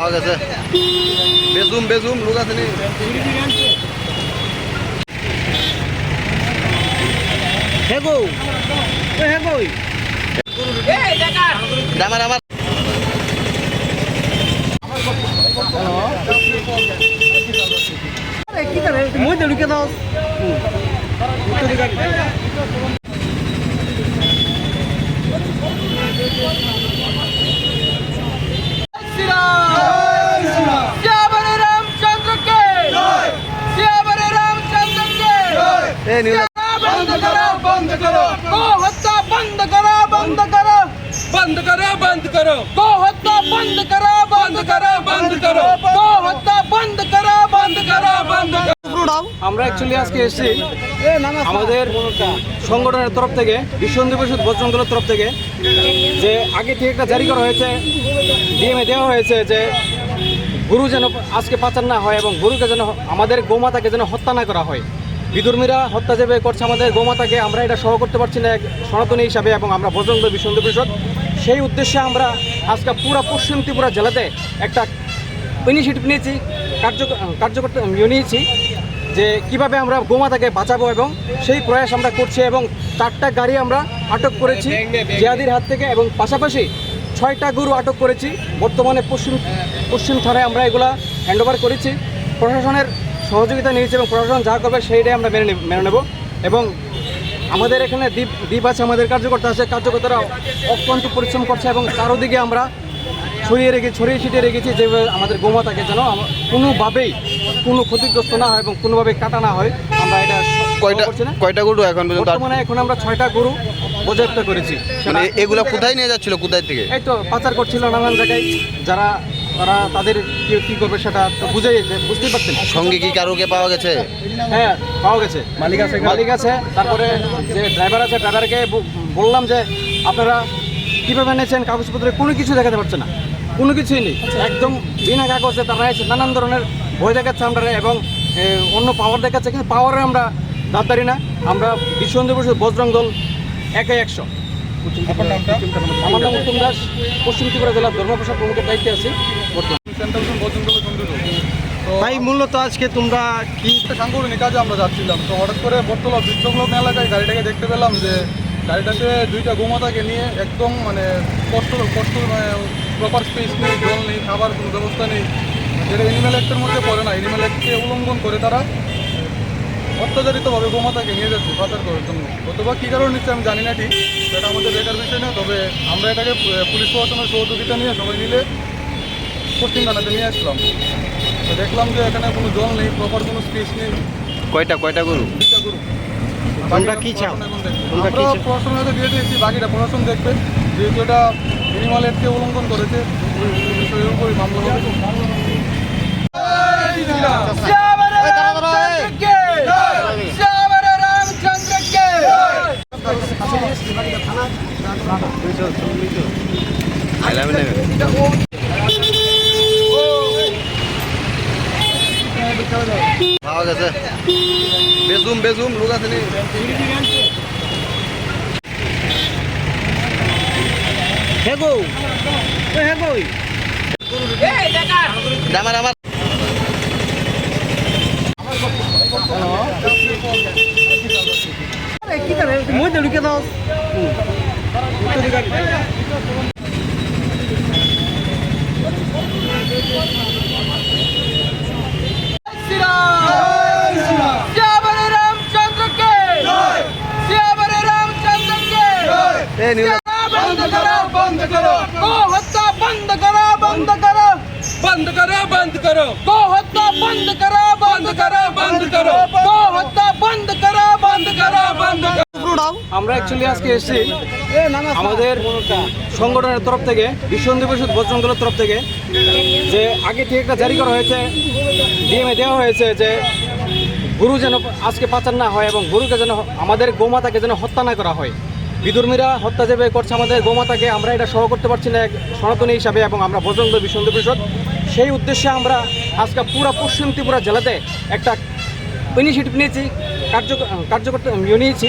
পাওয়া গেছে বেজুম বেজুম লোক আছে নি? আমার আমার কি করে? মই ঢুকে দাও বন্ধ করো বন্ধ করো। গো হত্যা বন্ধ করো বন্ধ করো। বন্ধ করো বন্ধ করো। গো হত্যা বন্ধ করো বন্ধ করো বন্ধ করো। গো হত্যা বন্ধ করো বন্ধ করো বন্ধ করো। আমরা অ্যাকচুয়ালি আজকে এসেছি আমাদের সংগঠনের তরফ থেকে বিশ্ব পরিষদ বজরঙ্গলের তরফ থেকে যে আগে থেকে একটা জারি করা হয়েছে ডিএমএ দেওয়া হয়েছে যে গরু যেন আজকে পাচার না হয় এবং গরুকে যেন আমাদের গোমাতাকে যেন হত্যা না করা হয়। বিদুর্মীরা হত্যা যেভাবে করছে আমাদের গোমাতাকে আমরা এটা সহ করতে পারছি না এক সনাতনী হিসাবে এবং আমরা বজরঙ্গ বিশ্ব পরিষদ। সেই উদ্দেশ্যে আমরা আজকে পুরা পশ্চিম ত্রিপুরা জেলাতে একটা ইনিশিয়েটিভ নিয়েছি কার্য কার্যকর নিয়েছি যে কীভাবে আমরা গোমাতাকে বাঁচাবো এবং সেই প্রয়াস আমরা করছি এবং চারটা গাড়ি আমরা আটক করেছি জিয়াদির হাত থেকে এবং পাশাপাশি ছয়টা গরু আটক করেছি। বর্তমানে পশ্চিম পশ্চিম থানায় আমরা এগুলা হ্যান্ডওভার করেছি। প্রশাসনের সহযোগিতা নিয়েছি এবং প্রশাসন যা করবে সেইটাই আমরা মেনে মেনে নেব। এবং আমাদের এখানে দ্বীপ দ্বীপ আছে আমাদের কার্যকর্তা আছে কার্যকর্তারা অক্লান্ত পরিশ্রম করছে এবং চারোদিকে আমরা ছড়িয়ে রেখে ছড়িয়ে ছিটিয়ে রেখেছি যেভাবে আমাদের গোমাতাকে যেন কোনোভাবেই কোনো ক্ষতিগ্রস্ত না হয় এবং কোনোভাবে কাটা না হয়। আমরা এটা কয়টা কয়টা গরু এখন বর্তমানে এখন আমরা ছয়টা গরু পর্যাপ্ত করেছি। মানে এগুলা কোথায় নিয়ে যাচ্ছিল কোথায় থেকে? এই তো পাচার করছিল নানান জায়গায়। যারা তারা তাদের কি কি করবে সেটা তো বুঝেই বুঝতেই পারছেন। সঙ্গে কি কারোকে পাওয়া গেছে? হ্যাঁ পাওয়া গেছে। মালিক আছে মালিক আছে তারপরে যে ড্রাইভার আছে ড্রাইভারকে বললাম যে আপনারা কীভাবে এনেছেন কাগজপত্রে কোনো কিছু দেখাতে পারছে না। কোনো কিছুই নেই। একদম বিনা কাগজে তারা এসে নানান ধরনের ভয় দেখাচ্ছে আমরা এবং অন্য পাওয়ার দেখাচ্ছে কিন্তু পাওয়ারে আমরা দাঁড়ারি না। আমরা বিশ্ব পরিষদ বজরং দল একে একশো। আমার নাম উত্তম দাস। পশ্চিম ত্রিপুরা জেলার ধর্মপ্রসাদ প্রমুখের দায়িত্বে আছি। ভাই মূলত আজকে তোমরা কি সাংগঠনিক কাজে আমরা যাচ্ছিলাম। তো হঠাৎ করে বটতলা বিশ্বগ্লোম এলাকায় গাড়িটাকে দেখতে পেলাম যে গাড়িটাতে দুইটা গোমাতাকে নিয়ে একদম মানে কষ্ট কষ্ট মানে প্রপার স্পেস নেই জল নেই খাবার কোনো ব্যবস্থা নেই। যেটা এনিম্যাল অ্যাক্টের মধ্যে পড়ে না। এনিম্যাল অ্যাক্টকে উল্লঙ্ঘন করে তারা অত্যাচারিতভাবে গোমাতাকে নিয়ে যাচ্ছে পাচার করার জন্য। অথবা কী কারণ নিচ্ছে আমি জানি না ঠিক সেটা আমাদের দেখার বিষয় না তবে আমরা এটাকে পুলিশ প্রশাসনের সহযোগিতা নিয়ে সবাই মিলে পশ্চিম থানাতে নিয়ে আসলাম। তো দেখলাম যে এখানে কোনো জল নেই প্রপার কোনো স্পেস নেই। কয়টা কয়টা গরু? দুইটা গরু। তোমরা কি চাও? তোমরা কি আমরা চাও? প্রশাসনের হাতে দিয়ে দিয়েছি বাকিটা প্রশাসন দেখবে। যেহেতু এটা মিনিমাল এডকে উল্লঙ্ঘন করেছে ওই বিষয়ের উপরই মামলা হবে। পাওয়া গেছে বেজুম বেজুম লোক আছে নি? হেগো হেগো আমার আমার কি করে মই ঢুকে দাও বন্ধ করো বন্ধ করো গো হত্যা বন্ধ করো বন্ধ করো বন্ধ করো বন্ধ করো গো হত্যা বন্ধ করো বন্ধ করো বন্ধ করো গো হত্যা বন্ধ করো বন্ধ করো বন্ধ করো আমরা অ্যাকচুয়ালি আজকে এসেছি আমাদের সংগঠনের তরফ থেকে বিশ্ব পরিষদ বজরঙ্গলের তরফ থেকে। যে আগে থেকে একটা জারি করা হয়েছে, ডিএমএ দেওয়া হয়েছে যে গরু যেন আজকে পাচার না হয় এবং গরুকে যেন আমাদের গোমাতাকে যেন হত্যা না করা হয়। বিদুর্মীরা হত্যা যেভাবে করছে আমাদের গোমাতাকে, আমরা এটা সহ করতে পারছি না এক সনাতনী হিসাবে এবং আমরা বজরঙ্গ বিশ্ব হিন্দু পরিষদ। সেই উদ্দেশ্যে আমরা আজকে পুরো পশ্চিম ত্রিপুরা জেলাতে একটা ইনিশিয়েটিভ নিয়েছি কার্য কার্যকর নিয়েছি।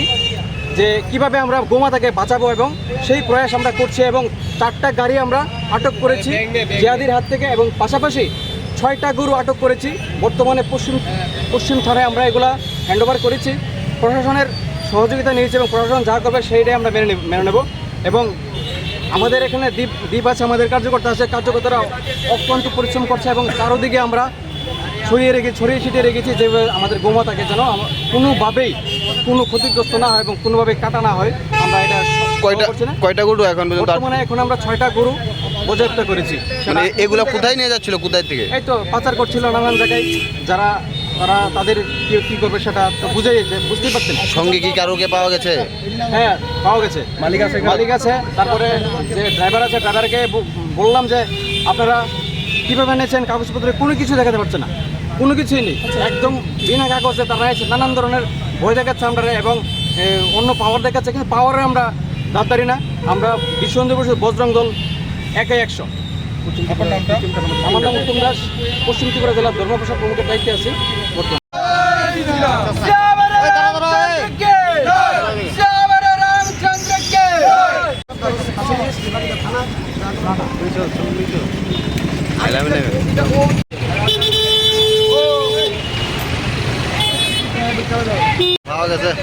যে কীভাবে আমরা গোমাতাকে বাঁচাবো এবং সেই প্রয়াস আমরা করছি এবং চারটা গাড়ি আমরা আটক করেছি জিয়াদির হাত থেকে এবং পাশাপাশি ছয়টা গরু আটক করেছি। বর্তমানে পশ্চিম পশ্চিম থানায় আমরা এগুলা হ্যান্ডওভার করেছি। প্রশাসনের সহযোগিতা নিয়েছি এবং প্রশাসন যা করবে সেইটাই আমরা মেনে মেনে নেব এবং আমাদের এখানে দ্বীপ দ্বীপ আছে, আমাদের কার্যকর্তা আছে, কার্যকর্তারা অক্লান্ত পরিশ্রম করছে এবং চারোদিকে আমরা ছড়িয়ে রেখে ছড়িয়ে ছিটিয়ে রেখেছি যে আমাদের গোমাতাকে যেন কোনোভাবেই কোনো ক্ষতিগ্রস্ত না হয় এবং কোনোভাবে কাটা না হয়। আমরা এটা কয়টা কয়টা গরু এখন বর্তমানে এখন আমরা ছয়টা গরু পর্যাপ্ত করেছি। মানে এগুলা কোথায় নিয়ে যাচ্ছিল কোথায় থেকে? এই তো পাচার করছিল নানান জায়গায়। যারা তারা তাদের কি কি করবে সেটা তো বুঝেই বুঝতেই পারছেন। সঙ্গে কি কারোকে পাওয়া গেছে? হ্যাঁ পাওয়া গেছে। মালিক আছে মালিক আছে। তারপরে যে ড্রাইভার আছে ড্রাইভারকে বললাম যে আপনারা কীভাবে এনেছেন কাগজপত্রে? কোনো কিছু দেখাতে পারছে না। কোনো কিছুই নেই। একদম বিনা কাগজে তারা এসে নানান ধরনের ভয় দেখাচ্ছে আমরা এবং অন্য পাওয়ার দেখাচ্ছে কিন্তু পাওয়ারে আমরা দাঁড়ি না। আমরা বিশ্বন্দু পরিষদ বজরং দল একে একশো। আমার নাম উত্তম দাস। পশ্চিম ত্রিপুরা জেলার ধর্মপ্রসাদ প্রমুখের দায়িত্বে আছি।